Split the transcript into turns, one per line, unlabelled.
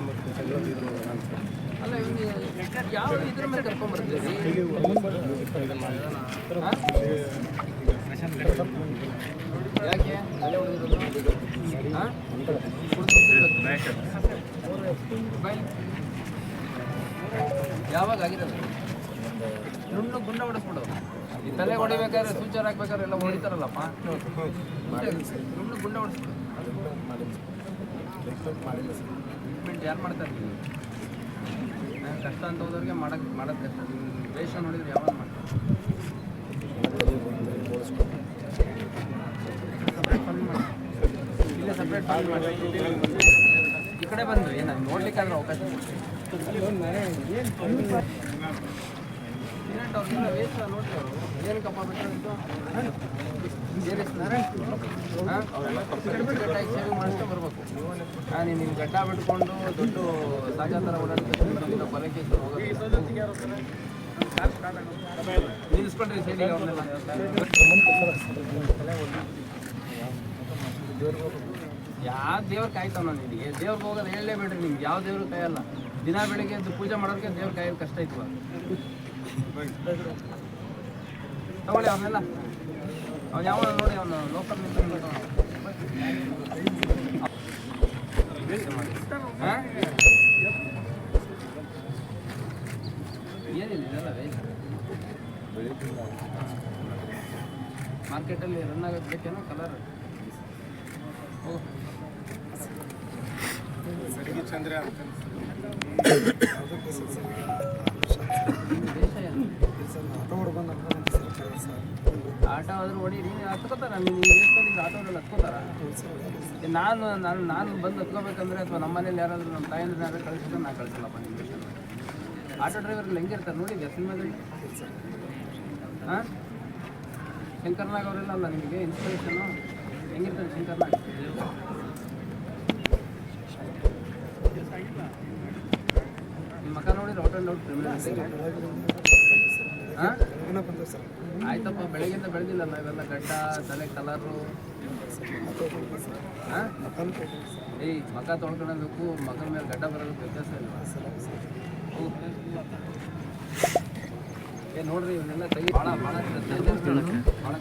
ಮತ್ತು ಸಂಕ್ರಾಂತಿ ಇದು
ಅಲ್ಲ ಯಾವ ಇದ್ರ ಮೇಲೆ ಯಾಕೆ? ತಲೆ ಹೊಡೆದಿರೋದು ಹಾಂ? ಯಾವಾಗ ಆಗಿರೋದು ನುಣ್ಣು ಗುಂಡ ಹೊಡಿಸ್ಬಿಡು ಈ ತಲೆ ಹೊಡಿಬೇಕಾದ್ರೆ ಸೂಚರ್ ಹಾಕ್ಬೇಕಾದ್ರೆ ಎಲ್ಲ ಹೊಡಿತಾರಲ್ಲಪ್ಪ? ನುಣ್ಣು ಗುಂಡ ಹೊಡಿಸ್ಬಿಡು ಟ್ರೀಟ್ಮೆಂಟ್ ಯಾರು ಮಾಡ್ತಾರೆ ನಾನ್ ಕಷ್ಟ ಅಂತ ಹೋದವ್ರಿಗೆ ಮಾಡಕ್ ಮಾಡೋದು ಕಷ್ಟ. ನಿನ್ನ ವೇಷ ನೋಡಿದ್ರೆ ಯಾವಾಗ ಮಾಡ್ತಾರೆ? ಇಲ್ಲೇ ಸಪ್ರೇಟ್ ಈ ಕಡೆ ಬಂದು ಏನು ನೋಡ್ಲಿಕ್ಕಾದ್ರೆ ಅವಕಾಶ? ನೀನು ಗಡ್ಡ ಬಿಟ್ಕೊಂಡು ದೊಡ್ಡ ಸಾಜಾ ಥರ ಓಡಾಡ್ಕೊಂಡು ಕೊಲೆ ಕೇಸ್ ನಿಲ್ಲಿಸ್ಕೊಂಡ್ರಿ ಸೈಡಿಗೆ ಅವ್ರನ್ನೆಲ್ಲ ಯಾವ ದೇವ್ರ ಕಾಯ್ತಾವ ನಿನಗೆ ದೇವ್ರಿಗೆ ಹೋಗೋದು ಹೇಳಲೇಬೇಡ್ರಿ ನಿಮ್ಗೆ. ಯಾವ ದೇವ್ರು ಕಾಯಲ್ಲ? ದಿನ ಬೆಳಿಗ್ಗೆ ಎದ್ದು ಪೂಜೆ ಮಾಡೋದಕ್ಕೆ ದೇವ್ರ ಕಾಯೋದು ಕಷ್ಟ ಇತ್ತು ತಗೊಳ್ಳಿ ಅವನ್ನೆಲ್ಲ. ನೋಡಿ ಅವನು ಲೋಕಲ್ ಮಾರ್ಕೆಟಲ್ಲಿ ರನ್ ಆಗೋದು ಬೇಕೇನೋ ಕಲರ್ ಸರಿ
ಚಂದ್ರ ಅಂತ
ದೇಶ ಏನು ಆಟೋ ಆದ್ರೂ ಹೊಡಿ ನೀನು ಹತ್ಕೋತಾರ ನೀನು ದೇಶದಲ್ಲಿ ಆಟೋದಲ್ಲಿ ಹತ್ಕೋತಾರ? ನಾನು ನಾನು ನಾನು ಬಂದು ಹತ್ಕೋಬೇಕಂದ್ರೆ ಅಥವಾ ನಮ್ಮ ಮನೇಲಿ ಯಾರಾದರೂ ನಮ್ಮ ತಾಯಂದ್ರೆ ಯಾರು ಕಳಿಸಿದ್ರೆ ನಾನು ಕಳಿಸಲ್ಲಪ್ಪ ದೇಶದಲ್ಲಿ ಆಟೋ ಡ್ರೈವರ್ ಹೆಂಗಿರ್ತಾರೆ ನೋಡಿದ್ಯಾ ಸಿನಿಮಾದಲ್ಲಿ. ಹಾಂ? ಶಂಕರ್ನಾಗ್ ಅವರೆಲ್ಲ ಅಲ್ಲ ನಿಮಗೆ ಇನ್ಸ್ಪಿರೇಷನು ಹೆಂಗಿರ್ತಾರೆ ಶಂಕರ್ನಾಗ್? ನಿಮ್ಮ ಮಕ್ಕ ನೋಡಿದ್ರೆ ಆ್ಯಂಡ್ ಔಟ್ ಕ್ರಿಮಿನಲ್ ಆಯ್ತಪ್ಪ ಬೆಳಗ್ಗೆ ಬೆಳೆದಿಲ್ಲ ಇವೆಲ್ಲ ಗಡ್ಡ ತಲೆ ಕಲರು. ಏಯ್ ಮಕ ತೊಳ್ಕೊಳ್ಬೇಕು ಮಗನ ಮೇಲೆ ಗಡ್ಡ ಬರೋದಕ್ಕೆ ವ್ಯತ್ಯಾಸ ಇಲ್ಲ ಏ ನೋಡ್ರಿ ಇವನ್ನೆಲ್ಲ ತೆಗಿ ಭಾಳ ಭಾಳ ಭಾಳ